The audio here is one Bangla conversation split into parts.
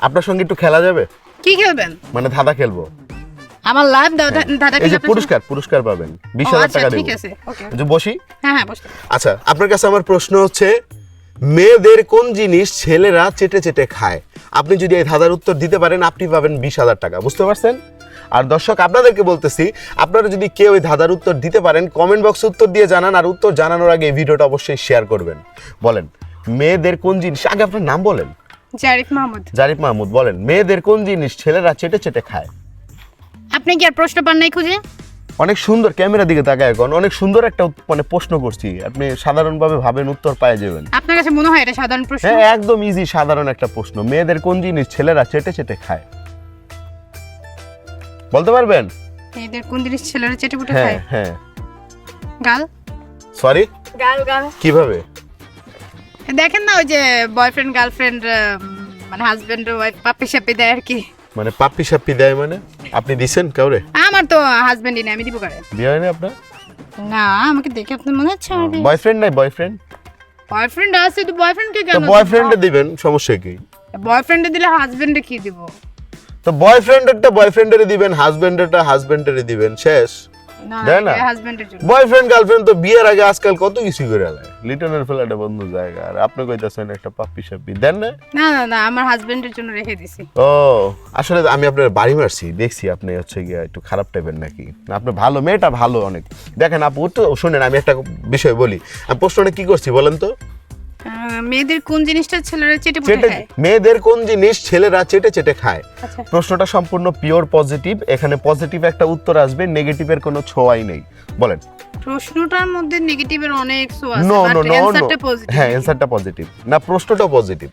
আপনার সঙ্গে একটু খেলা যাবে? কি খেলবেন? মানে ধাঁধা খেলব। আমার লাইভ দাদা দাদা এই যে পুরস্কার পুরস্কার পাবেন। বিশ হাজার আচ্ছা টাকা ঠিক আছে ওকে। বসি। হ্যাঁ হ্যাঁ বসতে আচ্ছা আপনার কাছে আমার প্রশ্ন হচ্ছে মেয়েদের কোন জিনিস ছেলেরা চেটে চেটে খায়? আপনি যদি এই ধাঁধার উত্তর দিতে পারেন আপনি পাবেন বিশ হাজার টাকা। বুঝতে পারছেন? আর দর্শক আপনাদেরকে বলতেছি আপনারা যদি কেউ এই ধাঁধার উত্তর দিতে পারেন কমেন্ট বক্সে উত্তর দিয়ে জানান আর উত্তর জানানোর আগে এই ভিডিওটা অবশ্যই শেয়ার করবেন। বলেন মেয়েদের কোন জিনিস আগে আপনার নাম বলেন। জারিফ মাহমুদ। জারিফ মাহমুদ বলেন মেয়েদের কোন জিনিস ছেলেরা চেটে চেটে খায়? আপনি কি আর প্রশ্ন পান নাই খুঁজে? অনেক সুন্দর ক্যামেরার দিকে তাকায় এখন অনেক সুন্দর একটা মানে প্রশ্ন করছি আপনি সাধারণভাবে ভাবেন উত্তর পাই যাবেন। আপনার কাছে মনে হয় এটা সাধারণ প্রশ্ন? হ্যাঁ একদম ইজি সাধারণ একটা প্রশ্ন মেয়েদের কোন জিনিস ছেলেরা চেটে চেটে খায়? বলতে পারবেন? এদের কোন জিনিস ছেলেরা চেটে পুটে হ্যাঁ খায়? হ্যাঁ। গাল? সরি গাল গাল। কীভাবে? দেখেন না ওই যে বয়ফ্রেন্ড গার্লফ্রেন্ড মানে হাজবেন্ড ওয়াইফ পাপ্পি সাপ্পি দেয় আর কি। মানে পাপ্পি সাপ্পি দেয় মানে? আপনি দিছেন কাউরে? আমার তো হাজবেন্ডই না আমি দিব করে? বিয়ে হয়নি আপনার? না আমাকে দেখে আপনি মনে হচ্ছে বয়ফ্রেন্ড নাই বয়ফ্রেন্ড বয়ফ্রেন্ড আছে তো বয়ফ্রেন্ডকে তো কেন বয়ফ্রেন্ডে দিবেন সমস্যা কি? বয়ফ্রেন্ডে দিলে হাজবেন্ডে কি দিব? তো বয়ফ্রেন্ড বয়ফ্রেন্ডেরটা বয়ফ্রেন্ডের দিবেন হাজবেন্ডেরটা হাজবেন্ডের দিবেন শেষ। দেয় না? বয়ফ্রেন্ড গার্লফ্রেন্ড তো বিয়ের আগে আজকাল কত কিছু করে আলায় লিটনের বন্ধ জায়গা। আর আপনি কইতাছেন একটা পাপ্পি সাপ্পি। দেন না? না না না আমার হাজবেন্ডের জন্য রেখে দিছি। ও আসলে আমি আপনার বাড়ি মারছি। দেখছি আপনি হচ্ছে গিয়ে একটু খারাপ টাইপের নাকি। আপনি ভালো মেয়েটা ভালো অনেক। দেখেন আপু তো শুনেন আমি একটা বিষয় বলি। আমি প্রশ্নটা কি করছি বলেন তো? মেয়েদের কোন জিনিসটা ছেলেরা চেটে চেটে খায়? মেয়েদের কোন জিনিস ছেলেরা চেটে চেটে খায়? আচ্ছা। প্রশ্নটা সম্পূর্ণ পিওর পজিটিভ এখানে পজিটিভ একটা উত্তর আসবে নেগেটিভের কোনো ছোঁয়াই নেই। বলেন। প্রশ্নটার মধ্যে নেগেটিভের অনেক সো আছে বাট অ্যানসারটা পজিটিভ হ্যাঁ অ্যানসারটা পজিটিভ না প্রশ্নটা পজিটিভ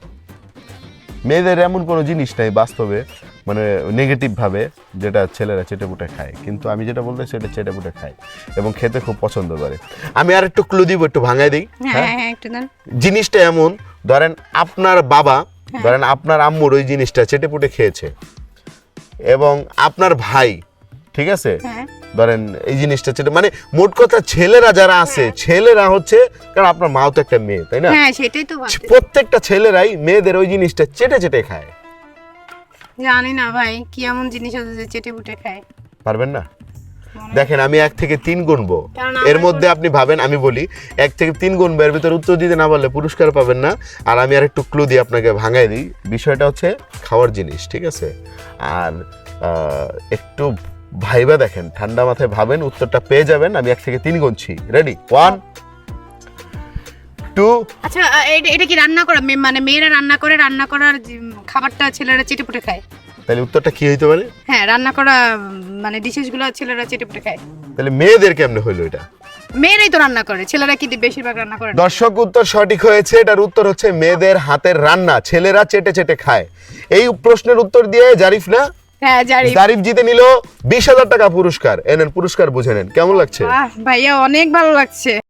মেয়েদের এমন কোনো জিনিস নাই বাস্তবে মানে নেগেটিভভাবে যেটা ছেলেরা চেটেপুটে খায়। কিন্তু আমি যেটা বলতে সেটা চেটেপুটে খায় এবং খেতে খুব পছন্দ করে। আমি আর একটু ক্লু দিব একটু ভাঙাই দিই? হ্যাঁ হ্যাঁ? দেন। জিনিসটা এমন ধরেন আপনার বাবা ধরেন আপনার আম্মুর ওই জিনিসটা চেটেপুটে খেয়েছে। এবং আপনার ভাই ঠিক আছে? হ্যাঁ। ধরেন এই জিনিসটা চেটে মানে মোট কথা ছেলেরা যারা আছে ছেলেরা হচ্ছে কারণ আপনার মাও তো একটা মেয়ে তাই না? হ্যাঁ সেটাই তো ভাবছি। প্রত্যেকটা ছেলেরাই মেয়েদের ওই জিনিসটা চেটে চেটে খায়। জানি না ভাই কি এমন জিনিস আছে যে চেটে পুটে খায়? পারবেন না? দেখেন আমি এক থেকে তিন গুনবো। এর মধ্যে আপনি ভাবেন আমি বলি এক থেকে তিন গুনবো এর ভিতরে উত্তর দিতে না পারলে পুরস্কার পাবেন না। আর আমি আর একটু ক্লু দিয়ে আপনাকে ভাঙাই দিই। বিষয়টা হচ্ছে খাওয়ার জিনিস ঠিক আছে? আর একটু ভাইবা দেখেন ঠান্ডা মাথায় ভাবেন উত্তরটা পেয়ে যাবেন আমি এক থেকে তিন গুনছি। রেডি ওয়ান টু আচ্ছা এটা কি রান্না করা? মানে মেয়েরা রান্না করে রান্না করার খাবারটা ছেলেরা চেটে পুটে খায়? তাহলে উত্তরটা কি হইতে পারে? হ্যাঁ রান্না করা মানে ডিশেসগুলো ছেলেরা খায়। তাহলে মেয়েদের কেমনে হইল এটা? মেয়েরাই তো রান্না করে ছেলেরা কি বেশিরভাগ রান্না করে? দর্শক উত্তর সঠিক হয়েছে এটার উত্তর হচ্ছে মেয়েদের হাতের রান্না ছেলেরা চেটে চেটে খায়। এই প্রশ্নের উত্তর দিয়ে জারিফ না? হ্যাঁ জানি জারিফ জিতে নিল বিশ হাজার টাকা পুরস্কার। এনেন পুরস্কার বুঝে নেন। কেমন লাগছে? ভাইয়া অনেক ভালো লাগছে।